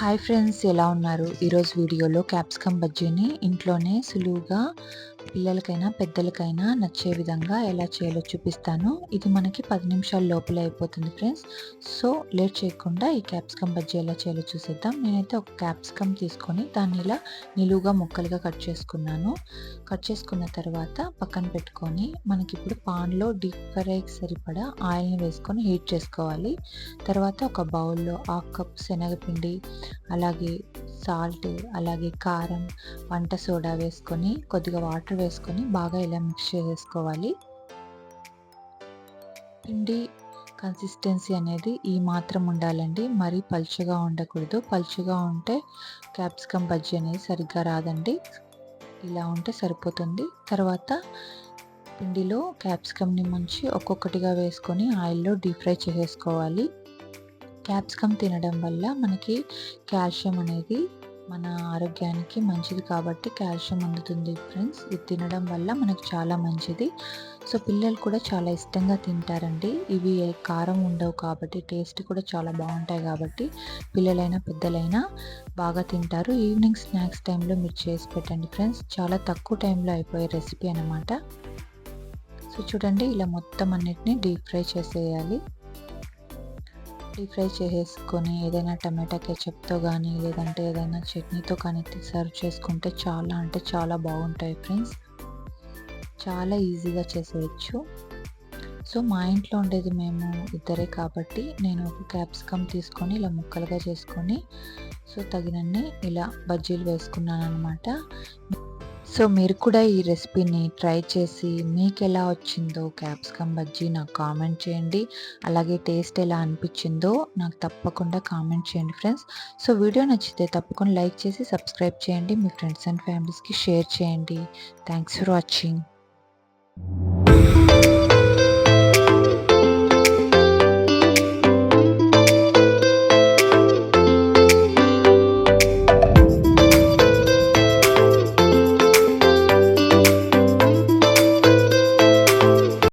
Hi friends ఎలా ఉన్నారు? ఈరోజు వీడియోలో క్యాప్సికమ్ బజ్జీని ఇంట్లోనే సులువుగా పిల్లలకైనా పెద్దలకైనా నచ్చే విధంగా ఎలా చేయాలో చూపిస్తాను. ఇది మనకి పది నిమిషాల లోపల అయిపోతుంది ఫ్రెండ్స్ సో లేట్ చేయకుండా ఈ క్యాప్సికమ్ బజ్జీ ఎలా చేయాలో చూసేద్దాం. నేనైతే ఒక క్యాప్సికమ్ తీసుకొని దాన్ని ఇలా నిలువుగా ముక్కలుగా కట్ చేసుకున్నాను. కట్ చేసుకున్న తర్వాత పక్కన పెట్టుకొని మనకి ఇప్పుడు పాన్లో డీప్ ఫ్రైకి సరిపడా ఆయిల్ని వేసుకొని హీట్ చేసుకోవాలి. తర్వాత ఒక బౌల్లో హాఫ్ కప్ శనగపిండి అలాగే సాల్ట్ అలాగే కారం వంట సోడా వేసుకొని కొద్దిగా వాటర్ వేసుకొని బాగా ఇలా మిక్స్ చేసుకోవాలి. పిండి కన్సిస్టెన్సీ అనేది ఈ మాత్రం ఉండాలండి. మరీ పలుచగా ఉండకూడదు. పలుచగా ఉంటే క్యాప్సికమ్ బజ్జీ అనేది సరిగ్గా రాదండి. ఇలా ఉంటే సరిపోతుంది. తర్వాత పిండిలో క్యాప్సికమ్ని ముంచి ఒక్కొక్కటిగా వేసుకొని ఆయిల్లో డీప్ ఫ్రై చేసేసుకోవాలి. క్యాప్సికమ్ తినడం వల్ల మనకి కాల్షియం అనేది మన ఆరోగ్యానికి మంచిది కాబట్టి కాల్షియం అందుతుంది ఫ్రెండ్స్. ఇది తినడం వల్ల మనకు చాలా మంచిది. సో పిల్లలు కూడా చాలా ఇష్టంగా తింటారండి. ఇవి కారం ఉండవు కాబట్టి టేస్ట్ కూడా చాలా బాగుంటాయి కాబట్టి పిల్లలైనా పెద్దలైనా బాగా తింటారు. ఈవినింగ్ స్నాక్స్ టైంలో మీరు చేసి పెట్టండి ఫ్రెండ్స్. చాలా తక్కువ టైంలో అయిపోయే రెసిపీ అనమాట సో చూడండి ఇలా మొత్తం అన్నిటిని డీప్ ఫ్రై చేసేయాలి. డీప్ ఫ్రై చేసేసుకొని ఏదైనా టమాటా కెచప్తో కానీ లేదంటే ఏదైనా చట్నీతో కానీ సర్వ్ చేసుకుంటే చాలా అంటే చాలా బాగుంటాయి ఫ్రెండ్స్. చాలా ఈజీగా చేసేయచ్చు. సో మా ఇంట్లో ఉండేది మేము ఇద్దరే కాబట్టి నేను ఒక క్యాప్సికమ్ తీసుకొని ఇలా ముక్కలుగా చేసుకొని సో తగినన్ని ఇలా బజ్జీలు వేసుకున్నాను అనమాట సో మీరు కూడా ఈ రెసిపీని ట్రై చేసి మీకు ఎలా వచ్చిందో క్యాప్సికమ్ బజ్జీ నాకు కామెంట్ చేయండి. అలాగే టేస్ట్ ఎలా అనిపించిందో నాకు తప్పకుండా కామెంట్ చేయండి ఫ్రెండ్స్. సో వీడియో నచ్చితే తప్పకుండా లైక్ చేసి సబ్స్క్రైబ్ చేయండి. మీ ఫ్రెండ్స్ అండ్ ఫ్యామిలీస్కి షేర్ చేయండి. Thanks for watching.